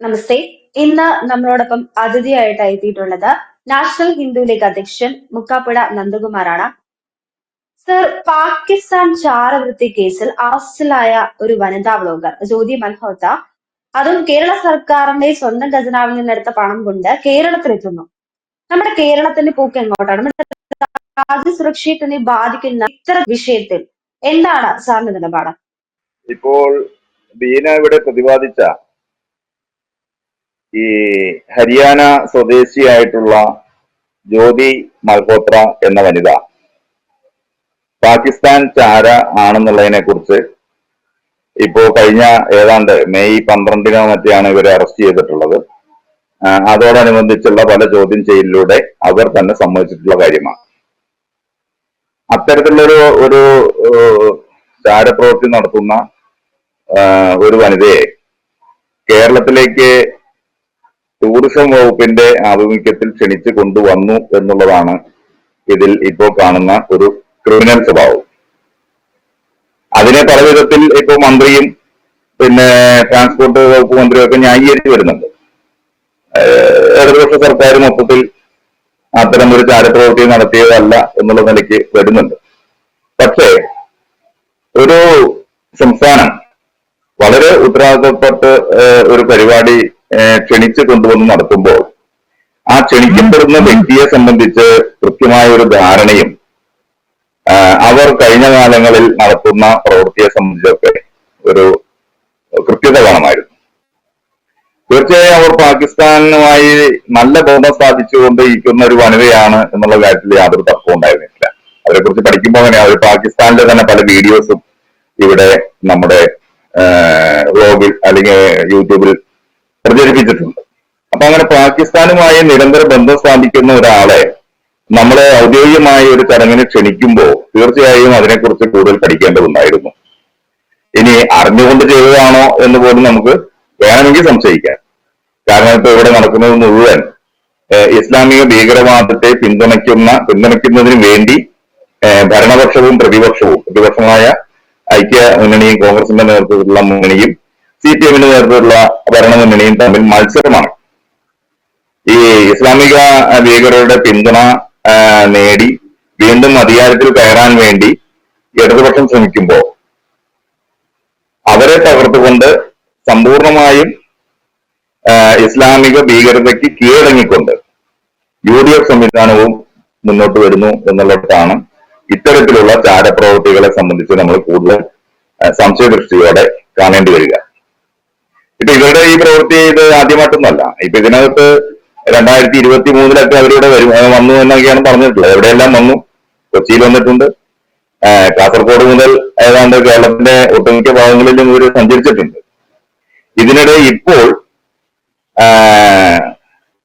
നമസ്തേ. ഇന്ന് നമ്മളോടൊപ്പം അതിഥിയായിട്ട് എത്തിയിട്ടുള്ളത് നാഷണൽ ഹിന്ദു ലീഗ് അധ്യക്ഷൻ മുക്കാപ്പുഴ നന്ദകുമാറാണ്. സർ പാകിസ്ഥാൻ ചാരവൃത്തി കേസിൽ അറസ്റ്റിലായ ഒരു വനിതാ ബ്ലോഗർ ജ്യോതി മൽഹോത്ര അതും കേരള സർക്കാരിന്റെ സ്വന്തം ഖജനാവിൽ നിന്നെടുത്ത പണം കൊണ്ട് കേരളത്തിലെത്തുന്നു. നമ്മുടെ കേരളത്തിന്റെ പോക്ക് എങ്ങോട്ടാണ്? നമ്മുടെ രാജ്യസുരക്ഷയെ തന്നെ ബാധിക്കുന്ന ഇത്തര വിഷയത്തിൽ എന്താണ് സാറിന്റെ നിലപാട്? ഇപ്പോൾ ബീന ഇവിടെ പ്രതിപാദിച്ച ഈ ഹരിയാന സ്വദേശിയായിട്ടുള്ള ജ്യോതി മൽഹോത്ര എന്ന വനിത പാകിസ്ഥാൻ ചാര ആണെന്നുള്ളതിനെ കുറിച്ച് ഇപ്പോ കഴിഞ്ഞ ഏതാണ്ട് മെയ് പന്ത്രണ്ടിനോ മറ്റെയാണ് ഇവരെ അറസ്റ്റ് ചെയ്തിട്ടുള്ളത്. അതോടനുബന്ധിച്ചുള്ള പല ചോദ്യം ചെയ്യലിലൂടെ അവർ തന്നെ സമ്മതിച്ചിട്ടുള്ള കാര്യമാണ്. അത്തരത്തിലുള്ളൊരു ഒരു ചാരപ്രവൃത്തി നടത്തുന്ന ഒരു വനിതയെ കേരളത്തിലേക്ക് ടൂറിസം വകുപ്പിന്റെ ആഭിമുഖ്യത്തിൽ ക്ഷണിച്ചു കൊണ്ടുവന്നു എന്നുള്ളതാണ് ഇതിൽ ഇപ്പോൾ കാണുന്ന ഒരു ക്രിമിനൽ സ്വഭാവം. അതിനെ പല വിധത്തിൽ ഇപ്പോൾ മന്ത്രിയും പിന്നെ ട്രാൻസ്പോർട്ട് വകുപ്പ് മന്ത്രിയും ഒക്കെ ന്യായീകരിച്ചു വരുന്നുണ്ട്. ഇടതുപക്ഷ സർക്കാർ മൊത്തത്തിൽ അത്തരം ഒരു ചാരപ്രവൃത്തി നടത്തിയതല്ല എന്നുള്ള നിലയ്ക്ക് വരുന്നുണ്ട്. പക്ഷേ ഒരു സംസ്ഥാനം ഉത്തരവാദിത്തപ്പെട്ട് ഒരു പരിപാടി ക്ഷണിച്ച് കൊണ്ടുവന്ന് നടത്തുമ്പോൾ ആ ക്ഷണിക്കപ്പെടുന്ന വ്യക്തിയെ സംബന്ധിച്ച് കൃത്യമായ ഒരു ധാരണയും അവർ കഴിഞ്ഞ കാലങ്ങളിൽ നടത്തുന്ന പ്രവൃത്തിയെ സംബന്ധിച്ചൊക്കെ ഒരു കൃത്യത വേണമായിരുന്നു. തീർച്ചയായും അവർ പാകിസ്ഥാനുമായി നല്ല ബന്ധം സ്ഥാപിച്ചുകൊണ്ടിരിക്കുന്ന ഒരു വനിതയാണ് എന്നുള്ള കാര്യത്തിൽ യാതൊരു തർക്കവും ഉണ്ടായിരുന്നില്ല അവരെ കുറിച്ച് പഠിക്കുമ്പോൾ തന്നെ അവർ പാകിസ്ഥാനിലെ തന്നെ പല വീഡിയോസും ഇവിടെ നമ്മുടെ വ്ലോഗിൽ അല്ലെങ്കിൽ യൂട്യൂബിൽ പ്രചരിപ്പിച്ചിട്ടുണ്ട്. അപ്പൊ അങ്ങനെ പാകിസ്ഥാനുമായി നിരന്തര ബന്ധം സ്ഥാപിക്കുന്ന ഒരാളെ നമ്മളെ ഔദ്യോഗികമായ ഒരു ചടങ്ങിന് ക്ഷണിക്കുമ്പോൾ തീർച്ചയായും അതിനെക്കുറിച്ച് കൂടുതൽ പഠിക്കേണ്ടതുണ്ടായിരുന്നു. ഇനി അറിഞ്ഞുകൊണ്ട് ചെയ്തതാണോ എന്ന് പോലും നമുക്ക് വേണമെങ്കിൽ സംശയിക്കാം. കാരണം ഇപ്പൊ ഇവിടെ നടക്കുന്നത് മുഴുവൻ ഇസ്ലാമിക ഭീകരവാദത്തെ പിന്തുണയ്ക്കുന്ന പിന്തുണയ്ക്കുന്നതിന് വേണ്ടി ഭരണപക്ഷവും പ്രതിപക്ഷവും പ്രതിപക്ഷമായ ഐക്യ മുന്നണിയും കോൺഗ്രസിന്റെ നേതൃത്വത്തിലുള്ള മുന്നണിയും സി പി എമ്മിന്റെ നേതൃത്വത്തിലുള്ള ഭരണ മുന്നണിയും തമ്മിൽ മത്സരമാണ്. ഈ ഇസ്ലാമിക ഭീകരരുടെ പിന്തുണ നേടി വീണ്ടും അധികാരത്തിൽ കയറാൻ വേണ്ടി ഇടതുപക്ഷം ശ്രമിക്കുമ്പോൾ അവരെ തകർത്തുകൊണ്ട് സമ്പൂർണമായും ഇസ്ലാമിക ഭീകരതയ്ക്ക് കീഴടങ്ങിക്കൊണ്ട് യു ഡി എഫ് സംവിധാനവും മുന്നോട്ട് വരുന്നു എന്നുള്ളിടത്താണ് ഇത്തരത്തിലുള്ള ചാരപ്രവൃത്തികളെ സംബന്ധിച്ച് നമ്മൾ കൂടുതൽ സംശയ സംശയദൃഷ്ടിയോടെ കാണേണ്ടി വരിക. ഇപ്പൊ ഇവരുടെ ഈ പ്രവൃത്തി ഇത് ആദ്യമായിട്ടൊന്നല്ല ഇപ്പൊ ഇതിനകത്ത് രണ്ടായിരത്തി ഇരുപത്തി മൂന്നിലൊക്കെ അവരിവിടെ വരും. വന്നു എന്നൊക്കെയാണ് പറഞ്ഞിട്ടുള്ളത്. എവിടെയെല്ലാം വന്നു? കൊച്ചിയിൽ വന്നിട്ടുണ്ട്. കാസർഗോഡ് മുതൽ ഏതാണ്ട് കേരളത്തിന്റെ ഒട്ടുമിക്ക ഭാഗങ്ങളിലും ഇവർ സഞ്ചരിച്ചിട്ടുണ്ട്. ഇതിനിടെ ഇപ്പോൾ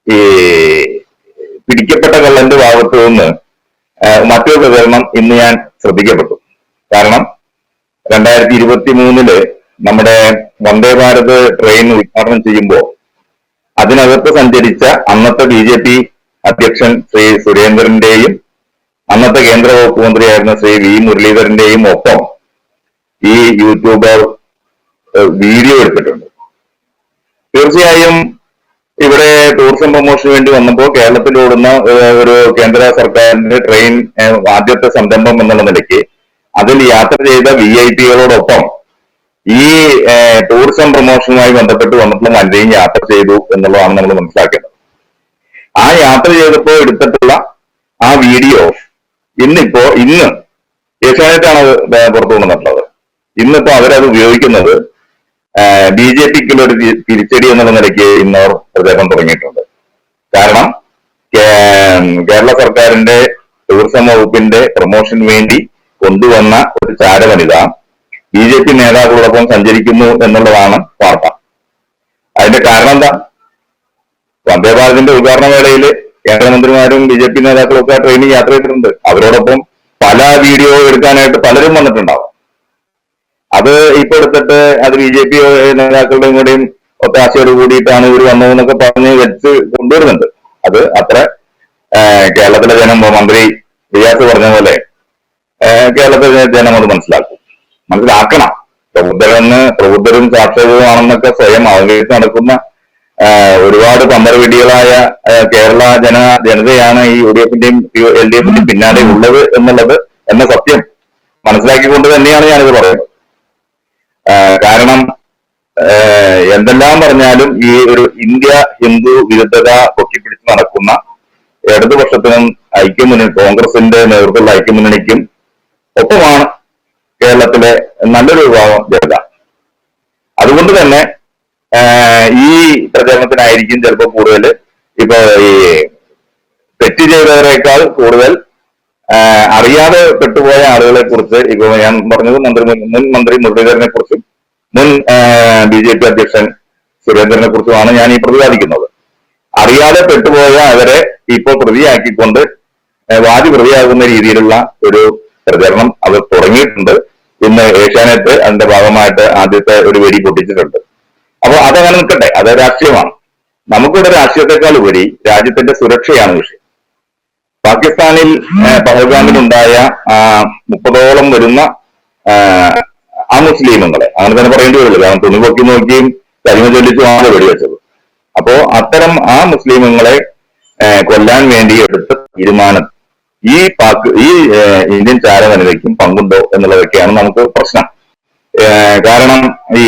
ഈ പിടിക്കപ്പെട്ട കള്ളന്റെ ഭാഗത്തു നിന്ന് ആ, വിതരണം ഇന്ന് ഞാൻ ശ്രദ്ധിക്കപ്പെട്ടു. കാരണം രണ്ടായിരത്തി ഇരുപത്തി മൂന്നിൽ നമ്മുടെ വന്ദേ ഭാരത് ട്രെയിൻ ഉദ്ഘാടനം ചെയ്യുമ്പോൾ അതിനകത്ത് സഞ്ചരിച്ച അന്നത്തെ ബി ജെ പി അധ്യക്ഷൻ ശ്രീ സുരേന്ദ്രന്റെയും അന്നത്തെ കേന്ദ്ര വകുപ്പ് മന്ത്രിയായിരുന്ന ശ്രീ വി മുരളീധരന്റെയും ഒപ്പം ഈ യൂട്യൂബർ വീഡിയോ എടുത്തിട്ടുണ്ട്. തീർച്ചയായും ഇവിടെ ടൂറിസം പ്രൊമോഷന് വേണ്ടി വന്നപ്പോൾ കേരളത്തിൽ ഓടുന്ന ഒരു കേന്ദ്ര സർക്കാരിന്റെ ട്രെയിൻ ആദ്യത്തെ സംരംഭം എന്നുള്ള നിലയ്ക്ക് അതിൽ യാത്ര ചെയ്ത വി ഐ പികളോടൊപ്പം ഈ ടൂറിസം പ്രൊമോഷനുമായി ബന്ധപ്പെട്ട് വന്നിട്ടുള്ള വനിതയും യാത്ര ചെയ്തു എന്നുള്ളതാണ് നമ്മൾ മനസ്സിലാക്കേണ്ടത്. ആ യാത്ര ചെയ്തപ്പോൾ എടുത്തിട്ടുള്ള ആ വീഡിയോ ഇന്നിപ്പോ ഇന്ന് ഏഷ്യാനെറ്റാണ് പുറത്തു കൊണ്ടുവന്നിട്ടുള്ളത് ഇന്നിപ്പോ അവരത് ഉപയോഗിക്കുന്നത് ബി ജെ പിക്കുള്ള ഒരു തിരിച്ചടി എന്നുള്ള നിലയ്ക്ക് ഇന്നോർ പ്രചാരണം തുടങ്ങിയിട്ടുണ്ട്. കാരണം കേരള സർക്കാരിന്റെ ടൂറിസം വകുപ്പിന്റെ പ്രൊമോഷൻ വേണ്ടി കൊണ്ടുവന്ന ഒരു ചാരവനിത ബി ജെ പി നേതാക്കളോടൊപ്പം സഞ്ചരിക്കുന്നു എന്നുള്ളതാണ് വാർത്ത. അതിന്റെ കാരണം എന്താ വന്ദേ ഭാരതിന്റെ ഉദ്ഘാടന വേളയിൽ കേന്ദ്രമന്ത്രിമാരും ബി ജെ പി നേതാക്കളും ഒക്കെ ട്രെയിനിൽ യാത്ര ചെയ്തിട്ടുണ്ട്. അവരോടൊപ്പം പല വീഡിയോ എടുക്കാനായിട്ട് പലരും വന്നിട്ടുണ്ടാവും. അത് ഇപ്പൊ എടുത്തിട്ട് അത് ബി ജെ പി നേതാക്കളുടെയും കൂടെയും ഒത്താശയോട് കൂടിയിട്ടാണ് ഇവർ വന്നതെന്നൊക്കെ പറഞ്ഞ് വെച്ച് കൊണ്ടുവരുന്നുണ്ട്. അത് അത്ര കേരളത്തിലെ ജനം മന്ത്രി റിയാസ് പറഞ്ഞ പോലെ കേരളത്തിലെ ജനം അത് മനസ്സിലാക്കും. മനസ്സിലാക്കണം. പ്രബുദ്ധരെന്ന് പ്രബുദ്ധരും സാക്ഷരരുമാണെന്നൊക്കെ സ്വയം അവഗണിച്ച് നടക്കുന്ന ഒരുപാട് പന്തർവിടികളായ കേരള ജന ജനതയാണ് ഈ യു ഡി എഫിന്റെയും എൽ ഡി എഫിന്റെയും പിന്നാലെ ഉള്ളത് എന്നുള്ളത് എന്ന സത്യം മനസ്സിലാക്കിക്കൊണ്ട് തന്നെയാണ് ഞാനിത് പറയുന്നത്. കാരണം എന്തെല്ലാം പറഞ്ഞാലും ഈ ഒരു ഇന്ത്യ ഹിന്ദു വിരുദ്ധത പൊക്കിപ്പിടിച്ച് നടക്കുന്ന ഇടതുപക്ഷത്തിനും ഐക്യമുന്നണി കോൺഗ്രസിന്റെ നേതൃത്വത്തിലുള്ള ഐക്യമുന്നണിക്കും ഒപ്പമാണ് കേരളത്തിലെ നല്ലൊരു വിഭാഗം ജനത. അതുകൊണ്ട് തന്നെ ഈ പ്രചരണത്തിനായിരിക്കും ചിലപ്പോൾ കൂടുതൽ ഇപ്പൊ ഈ തെറ്റ് ചെയ്തവരെക്കാൾ കൂടുതൽ അറിയാതെ പെട്ടുപോയ ആളുകളെ കുറിച്ച് ഇപ്പൊ ഞാൻ പറഞ്ഞത് മന്ത്രി മുൻ മന്ത്രി മുരളീധരനെ കുറിച്ചും മുൻ ബി ജെ പി അധ്യക്ഷൻ സുരേന്ദ്രനെ കുറിച്ചുമാണ് ഞാൻ ഈ പ്രതിപാദിക്കുന്നത്. അറിയാതെ പെട്ടുപോയ അവരെ ഇപ്പോ പ്രതിയാക്കിക്കൊണ്ട് വാദി പ്രതിയാകുന്ന രീതിയിലുള്ള ഒരു പ്രചരണം അത് തുടങ്ങിയിട്ടുണ്ട്. ഇന്ന് ഏഷ്യാനെറ്റ് അതിന്റെ ഭാഗമായിട്ട് ആദ്യത്തെ ഒരു വെടി പൊട്ടിച്ചിട്ടുണ്ട്. അപ്പൊ അതങ്ങനെ നിൽക്കട്ടെ അത് രാഷ്ട്രീയമാണ്. നമുക്കിവിടെ രാഷ്ട്രീയത്തെക്കാൾ ഉപരി രാജ്യത്തിന്റെ സുരക്ഷയാണ് വിഷയം. പാകിസ്ഥാനിൽ പഹൽഗാമിലുണ്ടായ മുപ്പതോളം വരുന്ന ആ, മുസ്ലിമങ്ങളെ മുസ്ലിമുകളെ. അങ്ങനെ തന്നെ പറയേണ്ടി വരുള്ളൂ കാരണം തുണി പൊക്കി നോക്കിയും കരിമ ചൊല്ലിച്ചുമാണ് വെടിവെച്ചത്. അപ്പോ അത്തരം ആ മുസ്ലിമുകളെ കൊല്ലാൻ വേണ്ടി എടുത്ത തീരുമാനം ഈ പാക് ഈ ഇന്ത്യൻ ചാരവനിതയ്ക്കും പങ്കുണ്ടോ എന്നുള്ളതൊക്കെയാണ് നമുക്ക് പ്രശ്നം. കാരണം ഈ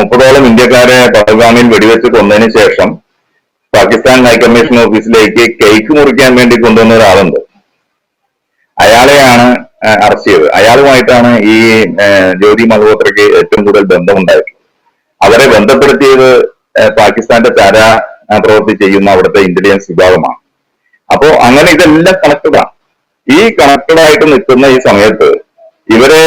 മുപ്പതോളം ഇന്ത്യക്കാരെ പഹൽഗാമിൽ വെടിവെച്ച് കൊന്നതിന് ശേഷം പാകിസ്ഥാൻ ഹൈക്കമ്മീഷൻ ഓഫീസിലേക്ക് കേക്ക് മുറിക്കാൻ വേണ്ടി കൊണ്ടുവന്ന ഒരാളുണ്ട്. അയാളെയാണ് അറസ്റ്റ് ചെയ്തത്. അയാളുമായിട്ടാണ് ഈ ജ്യോതി മൽഹോത്രയ്ക്ക് ഏറ്റവും കൂടുതൽ ബന്ധമുണ്ടായത്. അവരെ ബന്ധപ്പെടുത്തിയത് പാകിസ്ഥാന്റെ തര പ്രവൃത്തി ചെയ്യുന്ന അവിടുത്തെ ഇന്റലിജൻസ് വിഭാഗമാണ്. അപ്പോ അങ്ങനെ ഇതെല്ലാം കണക്ടഡാണ് ഈ കണക്റ്റഡ് ആയിട്ട് നിൽക്കുന്ന ഈ സമയത്ത് ഇവരെ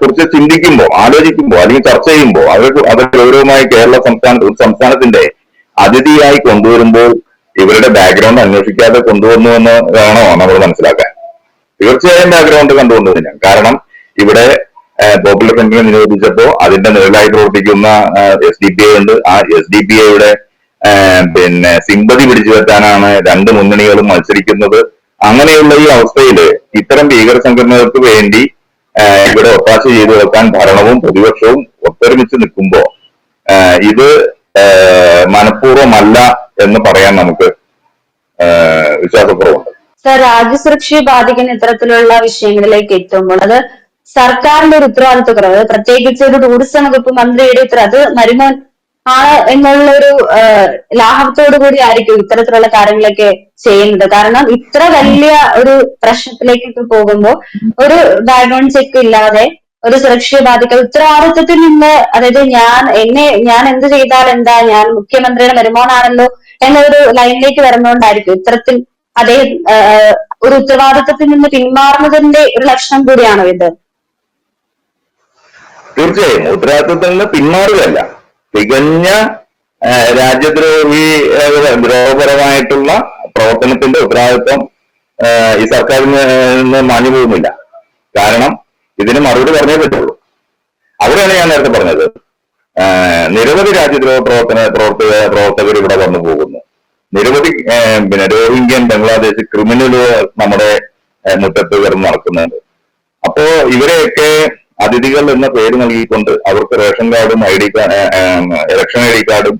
കുറിച്ച് ചിന്തിക്കുമ്പോൾ ആലോചിക്കുമ്പോൾ അല്ലെങ്കിൽ ചർച്ച ചെയ്യുമ്പോൾ അവർ അവർ ഗൗരവമായി കേരള സംസ്ഥാന സംസ്ഥാനത്തിന്റെ അതിഥിയായി കൊണ്ടുവരുമ്പോൾ ഇവരുടെ ബാക്ക്ഗ്രൗണ്ട് അന്വേഷിക്കാതെ കൊണ്ടുവന്നു എന്ന് വേണോ നമ്മൾ മനസ്സിലാക്കാൻ? തീർച്ചയായും ബാക്ക്ഗ്രൗണ്ട് കണ്ടുകൊണ്ടുവന്നില്ല കാരണം ഇവിടെ പോപ്പുലർ ഫ്രണ്ടിനെ നിരോധിച്ചപ്പോ അതിന്റെ നിഴലായി പ്രവർത്തിക്കുന്ന എസ് ഡി പി ഐ ഉണ്ട്. ആ എസ് ഡി പി ഐയുടെ പിന്നെ സിമ്പതി പിടിച്ചു വെക്കാനാണ് രണ്ട് മുന്നണികളും മത്സരിക്കുന്നത്. അങ്ങനെയുള്ള ഈ അവസ്ഥയിൽ ഇത്തരം ഭീകര സംഘടനകൾക്ക് വേണ്ടി ഇവിടെ ഒത്താശ ചെയ്തു വെക്കാൻ ഭരണവും പ്രതിപക്ഷവും ഒത്തൊരുമിച്ച് നിൽക്കുമ്പോ ഇത് മനഃപൂർവമല്ല എന്ന് പറയാൻ നമുക്ക് വിശ്വാസക്കുറവുണ്ട്. സർ രാജ്യസുരക്ഷയെ ബാധിക്കുന്ന ഇത്തരത്തിലുള്ള വിഷയങ്ങളിലേക്ക് എത്തുമ്പോൾ അത് സർക്കാരിന്റെ ഒരു ഉത്തരവാദിത്വക്കുറവ് പ്രത്യേകിച്ച് ഒരു ടൂറിസം വകുപ്പ് മന്ത്രിയുടെ ഉത്തരവ് അത് മരുമോൻ ആണ് എന്നുള്ള ഒരു ലാഭത്തോടു കൂടി ആയിരിക്കും ഇത്തരത്തിലുള്ള കാര്യങ്ങളൊക്കെ ചെയ്യുന്നത്. കാരണം ഇത്ര വലിയ ഒരു പ്രശ്നത്തിലേക്കൊക്കെ പോകുമ്പോൾ ഒരു ബാക്ക്ഗ്രൗണ്ട് ചെക്ക് ഇല്ലാതെ ഒരു സുരക്ഷയെ ബാധിക്കാതെ ഉത്തരവാദിത്വത്തിൽ നിന്ന് അതായത് ഞാൻ എന്നെ ഞാൻ എന്ത് ചെയ്താൽ എന്താ ഞാൻ മുഖ്യമന്ത്രിയുടെ വരുമാനാണല്ലോ എന്നൊരു ലൈനിലേക്ക് വരുന്നോണ്ടായിരിക്കും ഇത്തരത്തിൽ അദ്ദേഹം ഒരു ഉത്തരവാദിത്വത്തിൽ നിന്ന് പിന്മാറുന്നതിന്റെ ഒരു ലക്ഷണം കൂടിയാണോ ഇത്? തീർച്ചയായും. ഉത്തരവാദിത്വത്തിൽ നിന്ന് പിന്മാറുകയല്ല. തികഞ്ഞ രാജ്യദ്രോഹി ദ്രോഹപരമായിട്ടുള്ള പ്രവർത്തനത്തിന്റെ ഉത്തരവാദിത്വം ഈ സർക്കാരിൽ നിന്ന് മാഞ്ഞു പോകുന്നില്ല. കാരണം ഇതിന് മറുപടി പറഞ്ഞേ പറ്റുള്ളൂ. അവരാണ് ഞാൻ നേരത്തെ പറഞ്ഞത്. നിരവധി രാജ്യദ്രോഹ പ്രവർത്തന പ്രവർത്തക പ്രവർത്തകർ ഇവിടെ വന്നു പോകുന്നു. നിരവധി പിന്നെ രോഹിംഗ്യൻ ബംഗ്ലാദേശ് ക്രിമിനലുകൾ നമ്മുടെ മുറ്റത്ത് കിടന്ന് നടക്കുന്നുണ്ട്. അപ്പോ ഇവരെയൊക്കെ അതിഥികൾ എന്ന പേര് നൽകിക്കൊണ്ട് അവർക്ക് റേഷൻ കാർഡും I D election I D കാർഡും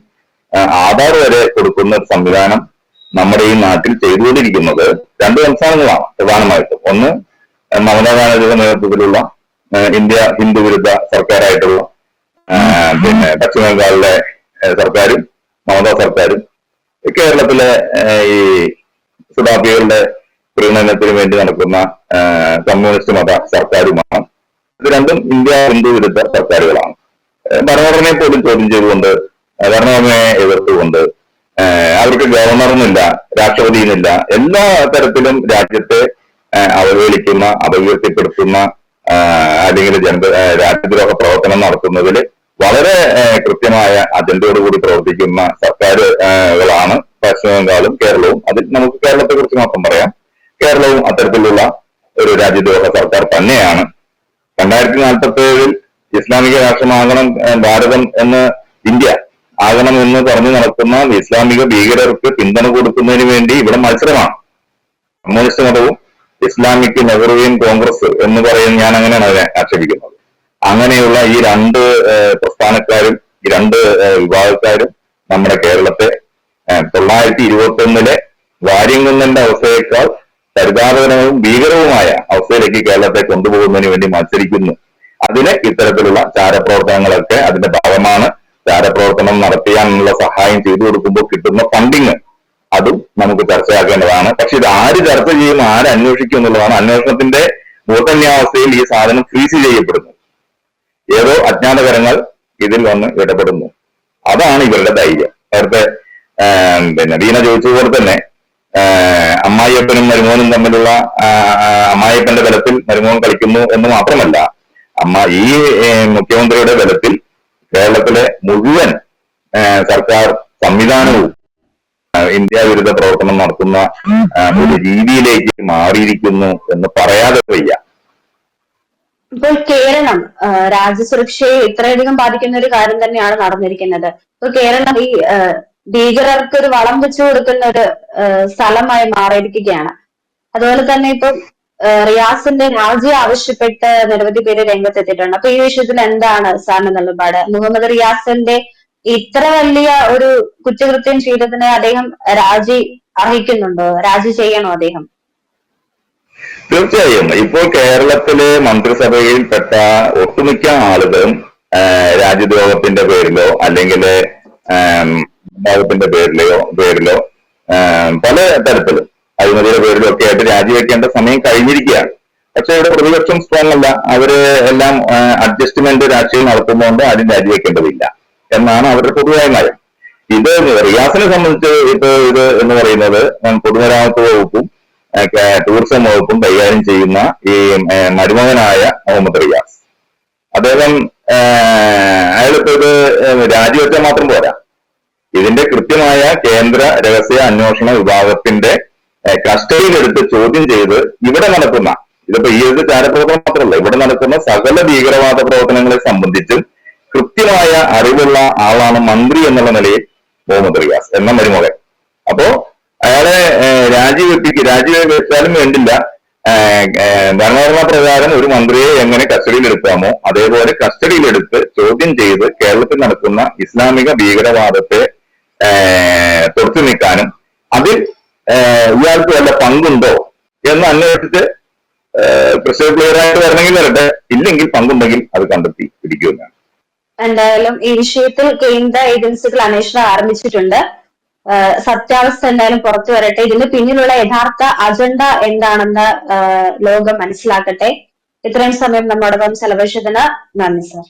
ആധാർ വരെ കൊടുക്കുന്ന സംവിധാനം നമ്മുടെ ഈ നാട്ടിൽ ചെയ്തുകൊണ്ടിരിക്കുന്നത് രണ്ട് സംസ്ഥാനങ്ങളാണ് പ്രധാനമായിട്ടും. ഒന്ന് മമതാ ബാനർജിയുടെ നേതൃത്വത്തിലുള്ള ഇന്ത്യ ഹിന്ദു വിരുദ്ധ സർക്കാരായിട്ടുള്ള പിന്നെ പശ്ചിമ ബംഗാളിലെ സർക്കാരും മമതാ സർക്കാരും കേരളത്തിലെ ഈ സുഡാപ്പികളുടെ പ്രീണനത്തിന് വേണ്ടി നടക്കുന്ന കമ്മ്യൂണിസ്റ്റ് മത സർക്കാരുമാണ്. ഇത് രണ്ടും ഇന്ത്യ ഹിന്ദു വിരുദ്ധ സർക്കാരുകളാണ്. ഭരണഘടനയെ പോലും ചോദ്യം ചെയ്തുകൊണ്ട് ഭരണഘടനയെ എതിർത്തുകൊണ്ട് അവർക്ക് ഗവർണറൊന്നുമില്ല രാഷ്ട്രപതിയുമില്ല എല്ലാ തരത്തിലും രാജ്യത്തെ അവഹേളിക്കുന്ന അപകീർത്തിപ്പെടുത്തുന്ന അല്ലെങ്കിൽ ജനത രാജ്യദ്രോഹ പ്രവർത്തനം നടത്തുന്നതിൽ വളരെ കൃത്യമായ അജണ്ടയോടുകൂടി പ്രവർത്തിക്കുന്ന സർക്കാരുകളാണ് പശ്ചിമ ബംഗാളും കേരളവും. അതിൽ നമുക്ക് കേരളത്തെ കുറിച്ച് മാത്രം പറയാം. കേരളവും അത്തരത്തിലുള്ള ഒരു രാജ്യദ്രോഹ സർക്കാർ തന്നെയാണ്. രണ്ടായിരത്തി നാൽപ്പത്തി ഏഴിൽ ഇസ്ലാമിക രാഷ്ട്രമാകണം ഭാരതം എന്ന് ഇന്ത്യ ആകണം എന്ന് പറഞ്ഞു നടക്കുന്ന ഇസ്ലാമിക ഭീകരർക്ക് പിന്തുണ കൊടുക്കുന്നതിന് വേണ്ടി ഇവിടെ മത്സരമാണ്. കമ്മ്യൂണിസ്റ്റ് മതവും ഇസ്ലാമിക് നെഹ്റുവും കോൺഗ്രസ് എന്ന് പറയുന്ന ഞാൻ അങ്ങനെയാണ് അതിനെ ആക്ഷേപിക്കുന്നത്. അങ്ങനെയുള്ള ഈ രണ്ട് പ്രസ്ഥാനക്കാരും ഈ രണ്ട് വിഭാഗക്കാരും നമ്മുടെ കേരളത്തെ തൊള്ളായിരത്തി ഇരുപത്തി ഒന്നിലെ വാര്യംകുന്നന്റെ അവസ്ഥയേക്കാൾ പരിതാപകരവും ഭീകരവുമായ അവസ്ഥയിലേക്ക് കേരളത്തെ കൊണ്ടുപോകുന്നതിന് വേണ്ടി മത്സരിക്കുന്നു. അതിന് ഇത്തരത്തിലുള്ള ചാരപ്രവർത്തനങ്ങളൊക്കെ അതിന്റെ ഭാഗമാണ്. ചാരപ്രവർത്തനം നടത്തിയാനുള്ള സഹായം ചെയ്തു കൊടുക്കുമ്പോൾ കിട്ടുന്ന ഫണ്ടിങ് അതും നമുക്ക് ചർച്ചയാക്കേണ്ടതാണ്. പക്ഷെ ഇത് ആര് ചർച്ച ചെയ്യും ആര് അന്വേഷിക്കും എന്നുള്ളതാണ് അന്വേഷണത്തിന്റെ മൂർധന്യാവസ്ഥയിൽ ഈ സാധനം ഫ്രീസ് ചെയ്യപ്പെടുന്നു. ഏതോ അജ്ഞാതകരങ്ങൾ ഇതിൽ വന്ന് ഇടപെടുന്നു. അതാണ് ഇവരുടെ ധൈര്യം. നേരത്തെ പിന്നെ വീണ ചോദിച്ചതുപോലെ തന്നെ അമ്മായിയപ്പനും മരുമോനും തമ്മിലുള്ള അമ്മായിയപ്പന്റെ ബലത്തിൽ മരുമോൻ കളിക്കുന്നു എന്ന് മാത്രമല്ല അമ്മ ഈ മുഖ്യമന്ത്രിയുടെ ബലത്തിൽ കേരളത്തിലെ മുഴുവൻ സർക്കാർ സംവിധാനവും ഇന്ത്യ വിരുദ്ധ പ്രവർത്തനം നടത്തുന്ന ഒരു രീതിയിലേക്ക് മാറിയിരിക്കുന്നു എന്ന് പറയാതെ വയ്യ. ഇപ്പോൾ കേരളം രാജ്യസുരക്ഷയെ ഇത്രയധികം ബാധിക്കുന്ന ഒരു കാര്യം തന്നെയാണ് നടന്നിരിക്കുന്നത്. ഇപ്പോൾ കേരളം ഈ ഭീകരർക്ക് ഒരു വളം വെച്ചു കൊടുക്കുന്ന ഒരു സ്ഥലമായി മാറിയിരിക്കുകയാണ്. അതുപോലെ തന്നെ ഇപ്പം റിയാസിന്റെ രാജി ആവശ്യപ്പെട്ട് നിരവധി പേര് രംഗത്തെത്തിയിട്ടുണ്ട്. അപ്പൊ ഈ വിഷയത്തിൽ എന്താണ് സാറിന്റെ നിലപാട്? മുഹമ്മദ് റിയാസിന്റെ ഇത്ര വലിയ ഒരു കുറ്റകൃത്യം ചെയ്തതിന് അദ്ദേഹം രാജി അർഹിക്കുന്നുണ്ടോ? രാജി ചെയ്യണോ അദ്ദേഹം? തീർച്ചയായും. ഇപ്പോൾ കേരളത്തിലെ മന്ത്രിസഭയിൽപ്പെട്ട ഒട്ടുമിക്ക ആളുകളും രാജ്യദ്രോഹത്തിന്റെ പേരിലോ അല്ലെങ്കിൽ വിഭാഗത്തിന്റെ പേരിലെയോ പേരിലോ പല തരത്തിലും. അഴിമതിയുടെ പേരിലോ ഒക്കെ ആയിട്ട് രാജിവെക്കേണ്ട സമയം കഴിഞ്ഞിരിക്കുകയാണ്. പക്ഷെ ഇവിടെ പ്രതിപക്ഷം സ്ട്രോങ് അവർ എല്ലാം അഡ്ജസ്റ്റ്മെന്റ് രാഷ്ട്രീയം നടത്തുന്നതുകൊണ്ട് ആരും രാജിവെക്കേണ്ടതില്ല എന്നാണ് അവരുടെ പൊതുവായ നയം. ഇത് റിയാസിനെ സംബന്ധിച്ച് ഇപ്പൊ ഇത് എന്ന് പറയുന്നത് പൊതുമരാമത്ത് വകുപ്പും ടൂറിസം വകുപ്പും കൈകാര്യം ചെയ്യുന്ന ഈ മരുമകനായ മുഹമ്മദ് റിയാസ്. അദ്ദേഹം അയാളിപ്പോ ഇത് രാജിവെച്ചാൽ മാത്രം പോരാ. ഇതിന്റെ കൃത്യമായ കേന്ദ്ര രഹസ്യ അന്വേഷണ വിഭാഗത്തിന്റെ കസ്റ്റഡിയിലെടുത്ത് ചോദ്യം ചെയ്ത് ഇവിടെ നടക്കുന്ന ഇതിപ്പോ ഈ ഒരു ചാരപ്രവർത്തനം മാത്രമല്ല ഇവിടെ നടക്കുന്ന സകല ഭീകരവാദ പ്രവർത്തനങ്ങളെ സംബന്ധിച്ചും കൃത്യമായ അറിവുള്ള ആളാണ് മന്ത്രി എന്നുള്ള നിലയിൽ മുഹമ്മദ് റിയാസ് എന്ന മരുമകൻ. അപ്പോ അയാളെ രാജിവെപ്പിക്ക് രാജിവെച്ചാലും വേണ്ടില്ല. ഭരണഘടനാ പ്രകാരം ഒരു മന്ത്രിയെ എങ്ങനെ കസ്റ്റഡിയിലെടുക്കാമോ അതേപോലെ കസ്റ്റഡിയിലെടുത്ത് ചോദ്യം ചെയ്ത് കേരളത്തിൽ നടക്കുന്ന ഇസ്ലാമിക ഭീകരവാദത്തെ തുടച്ചു നീക്കാനും അതിൽ ഇയാൾക്ക് വല്ല പങ്കുണ്ടോ എന്ന് അന്വേഷിച്ച് ക്രിസ്റ്റൽ ക്ലിയർ ആയിട്ട് വരണമെങ്കിൽ വരട്ടെ. ഇല്ലെങ്കിൽ പങ്കുണ്ടെങ്കിൽ അത് കണ്ടെത്തി പിടിക്കുന്നതാണ് എന്തായാലും ഈ വിഷയത്തിൽ കേന്ദ്ര ഏജൻസികൾ അന്വേഷണം ആരംഭിച്ചിട്ടുണ്ട്. സത്യാവസ്ഥ എന്തായാലും പുറത്തു വരട്ടെ. ഇതിന് പിന്നിലുള്ള യഥാർത്ഥ അജണ്ട എന്താണെന്ന് ലോകം മനസ്സിലാക്കട്ടെ. ഇത്രയും സമയം നമ്മോടൊപ്പം ചെലവഴിച്ചതിന് നന്ദി സർ.